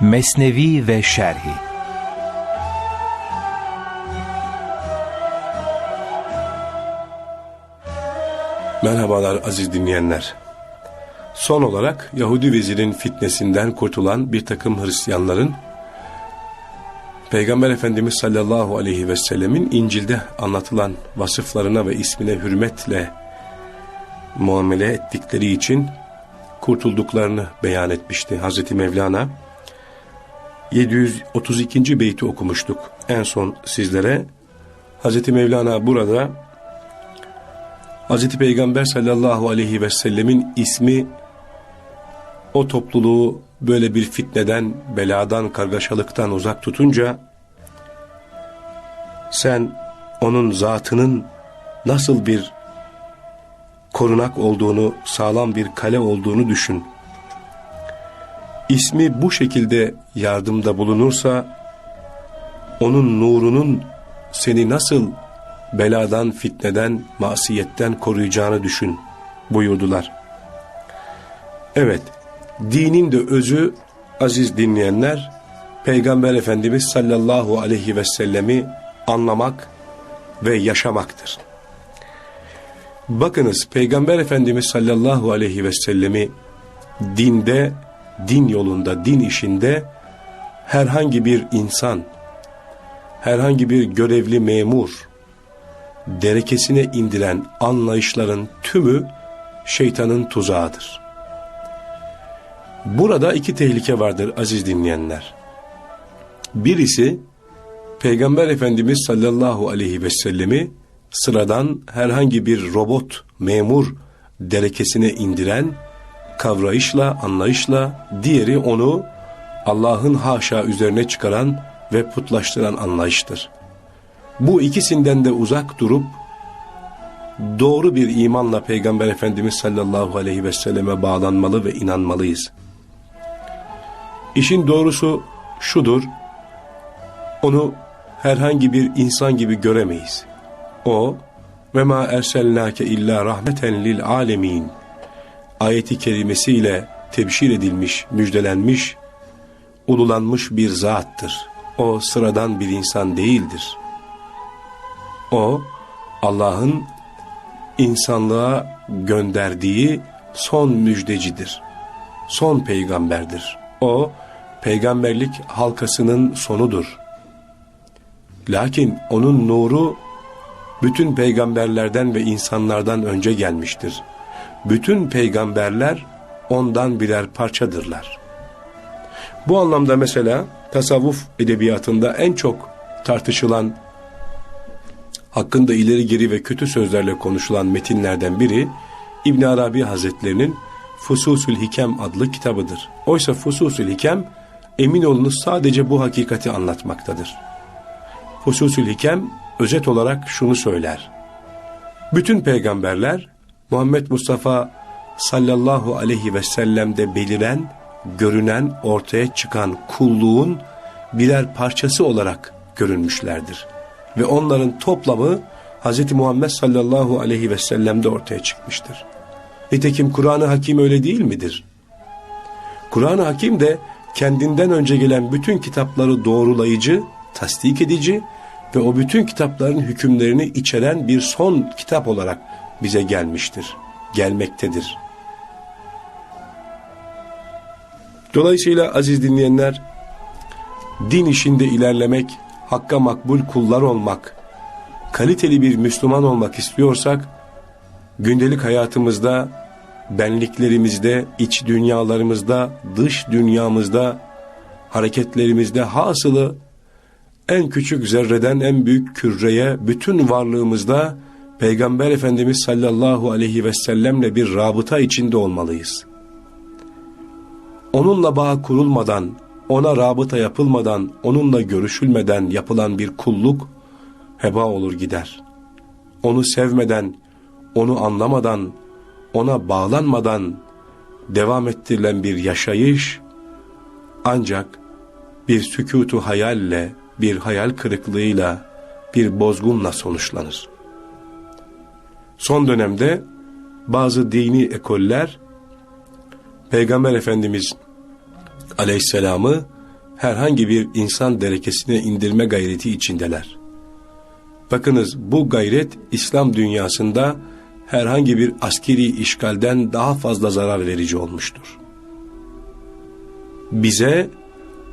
Mesnevi ve Şerhi Merhabalar aziz dinleyenler. Son olarak Yahudi vezirin fitnesinden kurtulan bir takım Hristiyanların Peygamber Efendimiz sallallahu aleyhi ve sellemin İncil'de anlatılan vasıflarına ve ismine hürmetle muamele ettikleri için kurtulduklarını beyan etmişti Hazreti Mevlana. 732. beyti okumuştuk en son sizlere. Hazreti Mevlana burada Hazreti Peygamber sallallahu aleyhi ve sellemin ismi o topluluğu böyle bir fitneden, beladan, kargaşalıktan uzak tutunca sen onun zatının nasıl bir korunak olduğunu, sağlam bir kale olduğunu düşün. İsmi bu şekilde yardımda bulunursa onun nurunun seni nasıl beladan, fitneden, masiyetten koruyacağını düşün buyurdular. Evet, dinin de özü aziz dinleyenler, Peygamber Efendimiz sallallahu aleyhi ve sellemi anlamak ve yaşamaktır. Bakınız Peygamber Efendimiz sallallahu aleyhi ve sellemi dinde, din yolunda, din işinde herhangi bir insan, herhangi bir görevli memur, derekesine indiren anlayışların tümü şeytanın tuzağıdır. Burada iki tehlike vardır aziz dinleyenler. Birisi Peygamber Efendimiz sallallahu aleyhi ve sellemi sıradan herhangi bir robot, memur derekesine indiren kavrayışla, anlayışla, diğeri onu Allah'ın haşa üzerine çıkaran ve putlaştıran anlayıştır. Bu ikisinden de uzak durup doğru bir imanla Peygamber Efendimiz sallallahu aleyhi ve selleme bağlanmalı ve inanmalıyız. İşin doğrusu şudur, onu herhangi bir insan gibi göremeyiz. O ve ma erselnake illa rahmeten lil alemin ayeti kerimesiyle tebşir edilmiş, müjdelenmiş, ululanmış bir zattır. O sıradan bir insan değildir. O Allah'ın insanlığa gönderdiği son müjdecidir. Son peygamberdir. O peygamberlik halkasının sonudur. Lakin onun nuru bütün peygamberlerden ve insanlardan önce gelmiştir. Bütün peygamberler ondan birer parçadırlar. Bu anlamda mesela tasavvuf edebiyatında en çok tartışılan, hakkında ileri geri ve kötü sözlerle konuşulan metinlerden biri İbn Arabi Hazretlerinin Fususül Hikem adlı kitabıdır. Oysa Fususül Hikem emin olunuz sadece bu hakikati anlatmaktadır. Fususül Hikem özet olarak şunu söyler. Bütün peygamberler Muhammed Mustafa sallallahu aleyhi ve sellem'de beliren, görünen, ortaya çıkan kulluğun birer parçası olarak görünmüşlerdir. Ve onların toplamı Hz. Muhammed sallallahu aleyhi ve sellem'de ortaya çıkmıştır. Nitekim Kur'an-ı Hakim öyle değil midir? Kur'an-ı Hakim de kendinden önce gelen bütün kitapları doğrulayıcı, tasdik edici ve o bütün kitapların hükümlerini içeren bir son kitap olarak bize gelmiştir, gelmektedir. Dolayısıyla aziz dinleyenler, din işinde ilerlemek, hakka makbul kullar olmak, kaliteli bir Müslüman olmak istiyorsak, gündelik hayatımızda, benliklerimizde, iç dünyalarımızda, dış dünyamızda, hareketlerimizde hasılı en küçük zerreden en büyük küreye bütün varlığımızda Peygamber Efendimiz sallallahu aleyhi ve sellemle bir rabıta içinde olmalıyız. Onunla bağ kurulmadan, ona rabıta yapılmadan, onunla görüşülmeden yapılan bir kulluk heba olur gider. Onu sevmeden, onu anlamadan, ona bağlanmadan devam ettirilen bir yaşayış ancak bir sükutu hayalle, bir hayal kırıklığıyla, bir bozgunla sonuçlanır. Son dönemde bazı dini ekoller Peygamber Efendimiz aleyhisselamı herhangi bir insan derekesine indirme gayreti içindeler. Bakınız bu gayret İslam dünyasında herhangi bir askeri işgalden daha fazla zarar verici olmuştur. Bize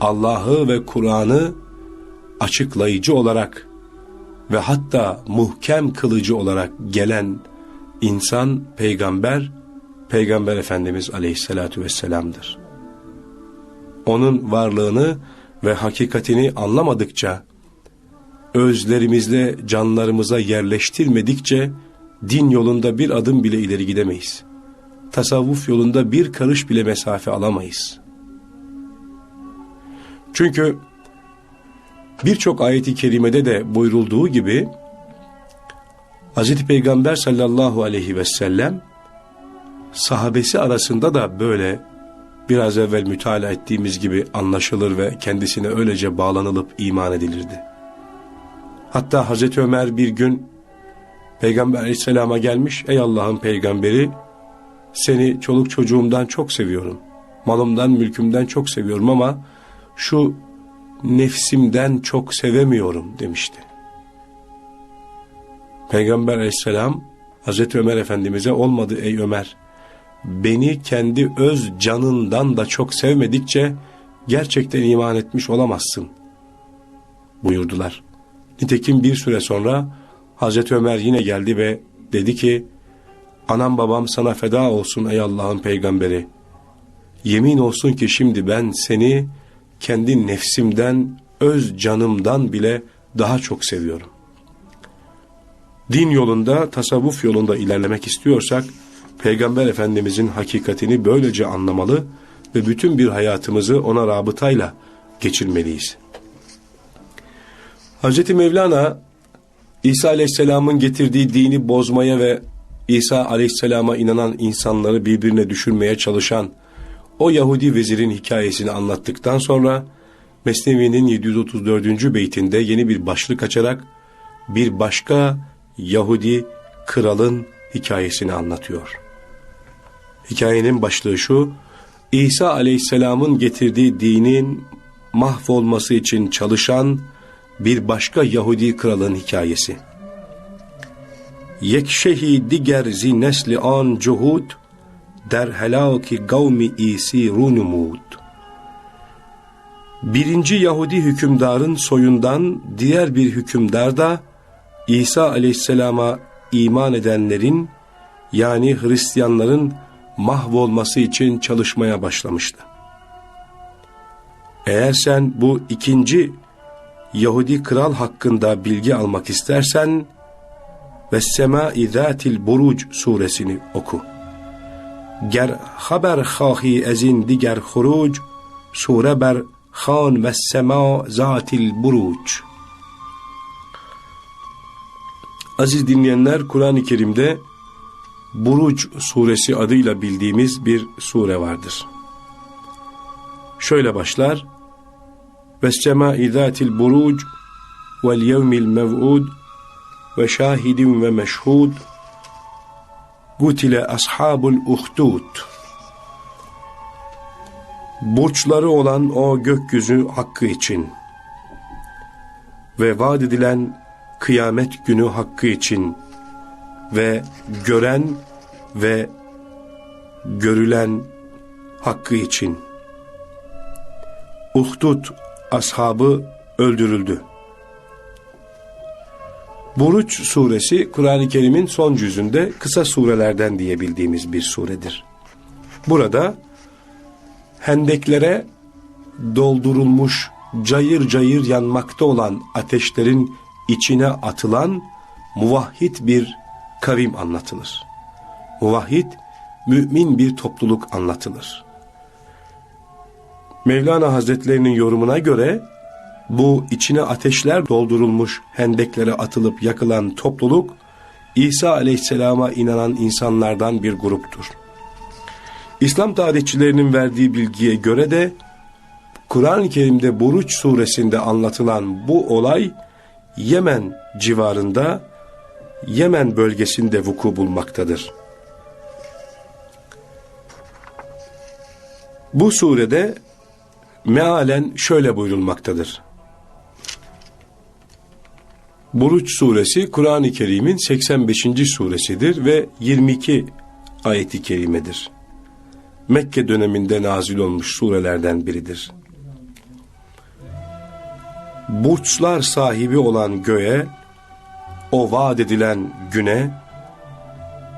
Allah'ı ve Kur'an'ı açıklayıcı olarak ve hatta muhkem kılıcı olarak gelen insan peygamber, peygamber Efendimiz aleyhissalatu vesselam'dır. Onun varlığını ve hakikatini anlamadıkça, özlerimizle canlarımıza yerleştirmedikçe, din yolunda bir adım bile ileri gidemeyiz. Tasavvuf yolunda bir karış bile mesafe alamayız. Çünkü birçok ayeti kerimede de buyurulduğu gibi Hz. Peygamber sallallahu aleyhi ve sellem sahabesi arasında da böyle biraz evvel mütalaa ettiğimiz gibi anlaşılır ve kendisine öylece bağlanılıp iman edilirdi. Hatta Hazreti Ömer bir gün Peygamber aleyhisselama gelmiş, ey Allah'ın peygamberi seni çoluk çocuğumdan çok seviyorum. Malımdan, mülkümden çok seviyorum ama şu nefsimden çok sevemiyorum demişti. Peygamber aleyhisselam Hazreti Ömer Efendimiz'e olmadı ey Ömer. Beni kendi öz canından da çok sevmedikçe gerçekten iman etmiş olamazsın buyurdular. Nitekim bir süre sonra Hazreti Ömer yine geldi ve dedi ki anam babam sana feda olsun ey Allah'ın peygamberi. Yemin olsun ki şimdi ben seni kendi nefsimden, öz canımdan bile daha çok seviyorum. Din yolunda, tasavvuf yolunda ilerlemek istiyorsak, Peygamber Efendimizin hakikatini böylece anlamalı ve bütün bir hayatımızı ona rabıtayla geçirmeliyiz. Hz. Mevlana, İsa Aleyhisselam'ın getirdiği dini bozmaya ve İsa Aleyhisselam'a inanan insanları birbirine düşürmeye çalışan o Yahudi vezirin hikayesini anlattıktan sonra Mesnevi'nin 734. beytinde yeni bir başlık açarak bir başka Yahudi kralın hikayesini anlatıyor. Hikayenin başlığı şu, İsa aleyhisselamın getirdiği dinin mahvolması için çalışan bir başka Yahudi kralın hikayesi. Yekşehi diger zi nesli an cuhud, der helaki gavmi isi runumud. Birinci Yahudi hükümdarın soyundan diğer bir hükümdar da İsa aleyhisselama iman edenlerin yani Hristiyanların mahvolması için çalışmaya başlamıştı. Eğer sen bu ikinci Yahudi kral hakkında bilgi almak istersen ve Sema-i Zatil Buruc suresini oku. گر خبر خواهی از این دیگر خروج سوره بر خان و سما ذات البروج Aziz dinleyenler Kur'an-ı Kerim'de Buruc suresi adıyla bildiğimiz bir sure vardır. Şöyle başlar. Ve semâ izâtil buruc vel yevmil mev'ud ve şahidin ve meşhud Gutile ashabul uhdud. Burçları olan o gökyüzü hakkı için ve vaat edilen kıyamet günü hakkı için ve gören ve görülen hakkı için. Uhdud ashabı öldürüldü. Buruç suresi Kur'an-ı Kerim'in son cüzünde kısa surelerden diye bildiğimiz bir suredir. Burada hendeklere doldurulmuş cayır cayır yanmakta olan ateşlerin içine atılan muvahhid bir kavim anlatılır. Muvahhid, mümin bir topluluk anlatılır. Mevlana Hazretlerinin yorumuna göre bu içine ateşler doldurulmuş hendeklere atılıp yakılan topluluk İsa aleyhisselama inanan insanlardan bir gruptur. İslam tarihçilerinin verdiği bilgiye göre de Kur'an-ı Kerim'de Buruç suresinde anlatılan bu olay Yemen civarında Yemen bölgesinde vuku bulmaktadır. Bu surede mealen şöyle buyurulmaktadır. Buruç suresi Kur'an-ı Kerim'in 85. suresidir ve 22 ayeti kerimedir. Mekke döneminde nazil olmuş surelerden biridir. Burçlar sahibi olan göğe, o vaat edilen güne,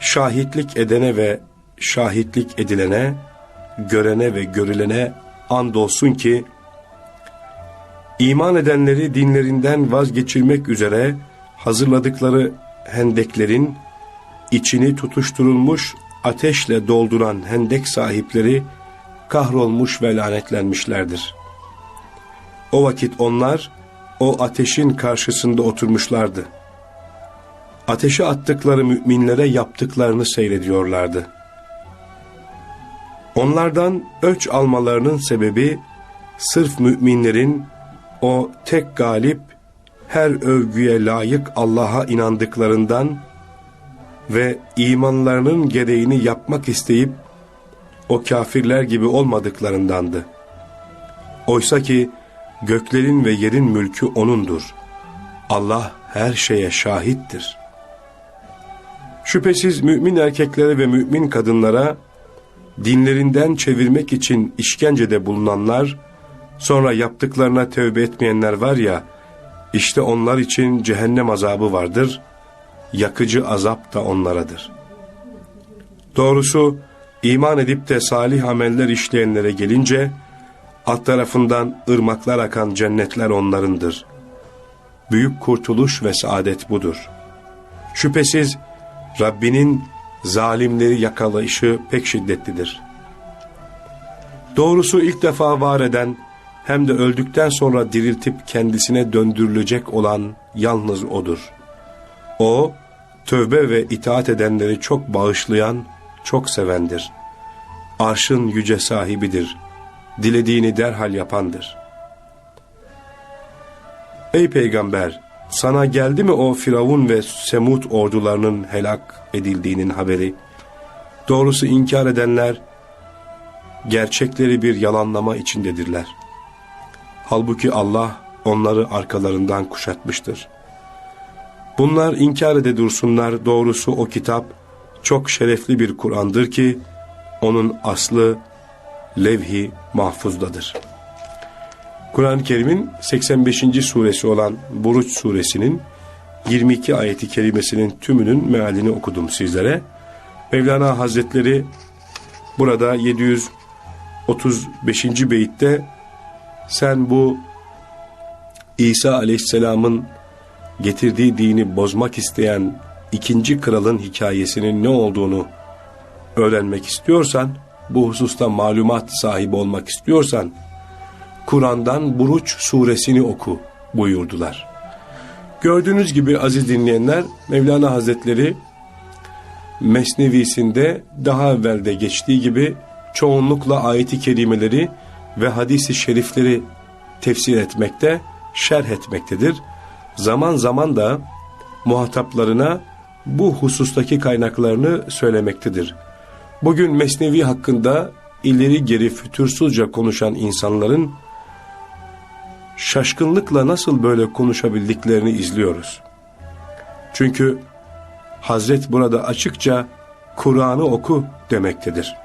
şahitlik edene ve şahitlik edilene, görene ve görülene andolsun ki, iman edenleri dinlerinden vazgeçirmek üzere hazırladıkları hendeklerin içini tutuşturulmuş ateşle dolduran hendek sahipleri kahrolmuş ve lanetlenmişlerdir. O vakit onlar o ateşin karşısında oturmuşlardı. Ateşe attıkları müminlere yaptıklarını seyrediyorlardı. Onlardan öç almalarının sebebi sırf müminlerin o tek galip, her övgüye layık Allah'a inandıklarından ve imanlarının gereğini yapmak isteyip o kafirler gibi olmadıklarındandı. Oysa ki göklerin ve yerin mülkü O'nundur. Allah her şeye şahittir. Şüphesiz mümin erkeklere ve mümin kadınlara dinlerinden çevirmek için işkencede bulunanlar, sonra yaptıklarına tövbe etmeyenler var ya, işte onlar için cehennem azabı vardır, yakıcı azap da onlaradır. Doğrusu iman edip de salih ameller işleyenlere gelince, alt tarafından ırmaklar akan cennetler onlarındır. Büyük kurtuluş ve saadet budur. Şüphesiz Rabbinin zalimleri yakalayışı pek şiddetlidir. Doğrusu ilk defa var eden hem de öldükten sonra diriltip kendisine döndürülecek olan yalnız O'dur. O, tövbe ve itaat edenleri çok bağışlayan, çok sevendir. Arşın yüce sahibidir. Dilediğini derhal yapandır. Ey peygamber! Sana geldi mi o Firavun ve Semud ordularının helak edildiğinin haberi? Doğrusu inkar edenler, gerçekleri bir yalanlama içindedirler. Halbuki Allah onları arkalarından kuşatmıştır. Bunlar inkar ede dursunlar, doğrusu o kitap çok şerefli bir Kur'an'dır ki, onun aslı levh-i mahfuzdadır. Kur'an-ı Kerim'in 85. suresi olan Buruç suresinin 22 ayeti kerimesinin tümünün mealini okudum sizlere. Mevlana Hazretleri burada 735. beyitte sen bu İsa Aleyhisselam'ın getirdiği dini bozmak isteyen ikinci kralın hikayesinin ne olduğunu öğrenmek istiyorsan, bu hususta malumat sahibi olmak istiyorsan, Kur'an'dan Buruç suresini oku buyurdular. Gördüğünüz gibi aziz dinleyenler, Mevlana Hazretleri Mesnevisinde daha evvelde geçtiği gibi çoğunlukla ayeti kerimeleri ve hadisi şerifleri tefsir etmekte, şerh etmektedir. Zaman zaman da muhataplarına bu husustaki kaynaklarını söylemektedir. Bugün Mesnevi hakkında ileri geri fütursuzca konuşan insanların şaşkınlıkla nasıl böyle konuşabildiklerini izliyoruz. Çünkü Hazret burada açıkça Kur'an'ı oku demektedir.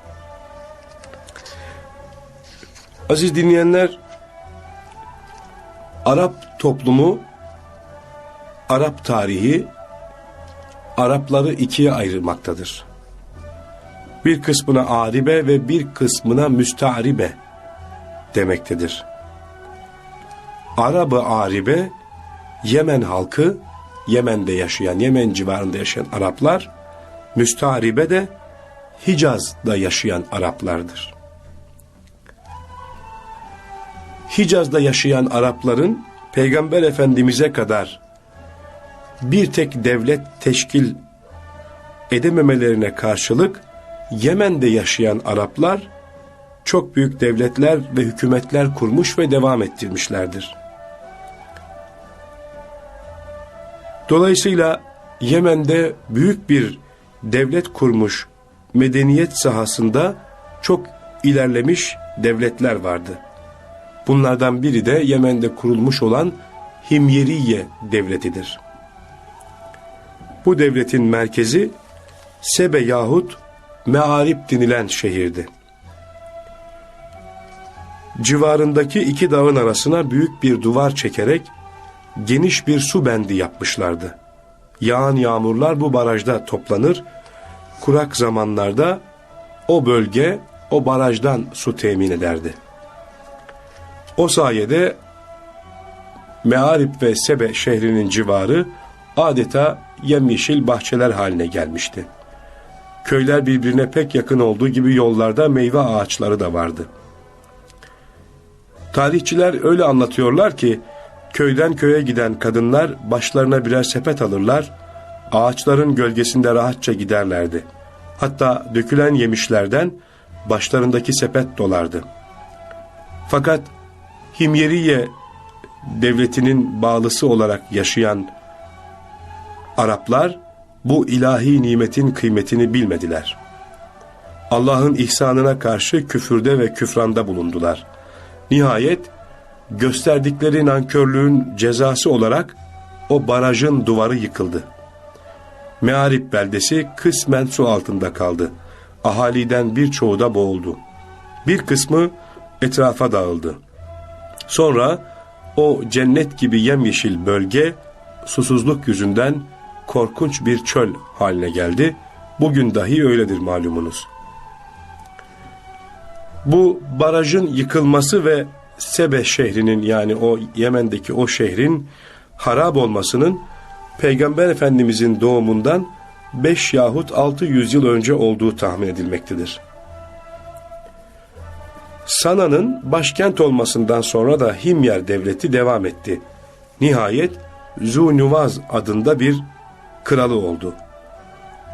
Aziz dinleyenler, Arap toplumu, Arap tarihi, Arapları ikiye ayrılmaktadır. Bir kısmına aribe ve bir kısmına müstaribe demektedir. Arabı aribe, Yemen halkı, Yemen'de yaşayan, Yemen civarında yaşayan Araplar, müstaribe de Hicaz'da yaşayan Araplardır. Hicaz'da yaşayan Arapların Peygamber Efendimiz'e kadar bir tek devlet teşkil edememelerine karşılık Yemen'de yaşayan Araplar çok büyük devletler ve hükümetler kurmuş ve devam ettirmişlerdir. Dolayısıyla Yemen'de büyük bir devlet kurmuş medeniyet sahasında çok ilerlemiş devletler vardı. Bunlardan biri de Yemen'de kurulmuş olan Himyeriye devletidir. Bu devletin merkezi Sebe yahut Mearip denilen şehirdi. Civarındaki iki dağın arasına büyük bir duvar çekerek geniş bir su bendi yapmışlardı. Yağan yağmurlar bu barajda toplanır, kurak zamanlarda o bölge o barajdan su temin ederdi. O sayede Mearip ve Sebe şehrinin civarı adeta yemyeşil bahçeler haline gelmişti. Köyler birbirine pek yakın olduğu gibi yollarda meyve ağaçları da vardı. Tarihçiler öyle anlatıyorlar ki köyden köye giden kadınlar başlarına birer sepet alırlar, ağaçların gölgesinde rahatça giderlerdi. Hatta dökülen yemişlerden başlarındaki sepet dolardı. Fakat Himyeriye devletinin bağlısı olarak yaşayan Araplar bu ilahi nimetin kıymetini bilmediler. Allah'ın ihsanına karşı küfürde ve küfranda bulundular. Nihayet gösterdikleri nankörlüğün cezası olarak o barajın duvarı yıkıldı. Mearip beldesi kısmen su altında kaldı. Ahaliden birçoğu da boğuldu. Bir kısmı etrafa dağıldı. Sonra o cennet gibi yemyeşil bölge susuzluk yüzünden korkunç bir çöl haline geldi. Bugün dahi öyledir malumunuz. Bu barajın yıkılması ve Sebe şehrinin yani o Yemen'deki o şehrin harap olmasının Peygamber Efendimizin doğumundan 5 yahut 600 yıl önce olduğu tahmin edilmektedir. Sana'nın başkent olmasından sonra da Himyer devleti devam etti. Nihayet Zunuvaz adında bir kralı oldu.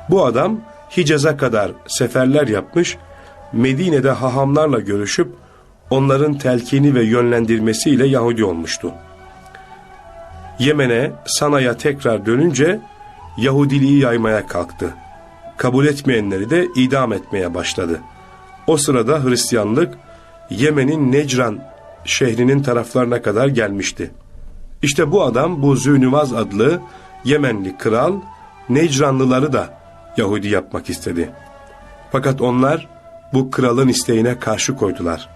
Bu adam Hicaz'a kadar seferler yapmış, Medine'de hahamlarla görüşüp onların telkini ve yönlendirmesiyle Yahudi olmuştu. Yemen'e, Sana'ya tekrar dönünce Yahudiliği yaymaya kalktı. Kabul etmeyenleri de idam etmeye başladı. O sırada Hristiyanlık Yemen'in Necran şehrinin taraflarına kadar gelmişti. İşte bu adam bu Zünüvaz adlı Yemenli kral Necranlıları da Yahudi yapmak istedi. Fakat onlar bu kralın isteğine karşı koydular.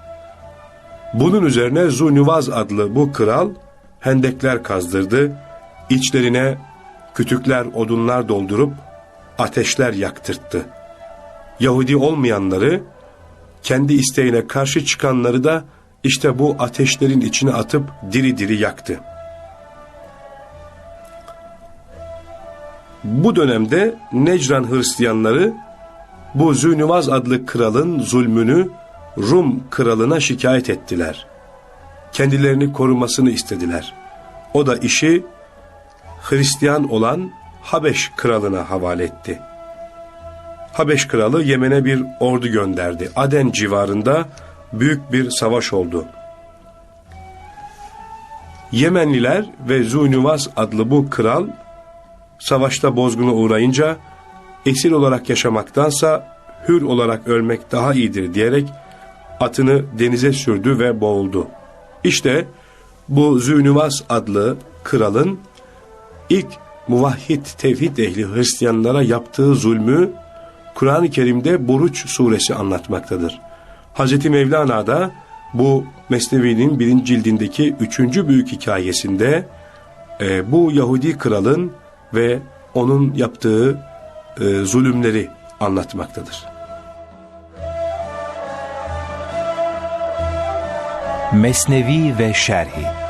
Bunun üzerine Zunuvaz adlı bu kral hendekler kazdırdı, içlerine kütükler odunlar doldurup ateşler yaktırttı. Yahudi olmayanları, kendi isteğine karşı çıkanları da işte bu ateşlerin içine atıp diri diri yaktı. Bu dönemde Necran Hristiyanları bu Zünüvaz adlı kralın zulmünü Rum kralına şikayet ettiler. Kendilerini korumasını istediler. O da işi Hristiyan olan Habeş kralına havale etti. Habeş kralı Yemen'e bir ordu gönderdi. Aden civarında büyük bir savaş oldu. Yemenliler ve Zunuvaz adlı bu kral savaşta bozguna uğrayınca esir olarak yaşamaktansa hür olarak ölmek daha iyidir diyerek atını denize sürdü ve boğuldu. İşte bu Zünüvas adlı kralın ilk muvahhid tevhid ehli Hristiyanlara yaptığı zulmü Kur'an-ı Kerim'de Buruç suresi anlatmaktadır. Hz. Mevlana da bu Mesnevi'nin birinci cildindeki üçüncü büyük hikayesinde e, bu Yahudi kralın ve onun yaptığı e, zulümleri anlatmaktadır. Mesnevi ve Şerhi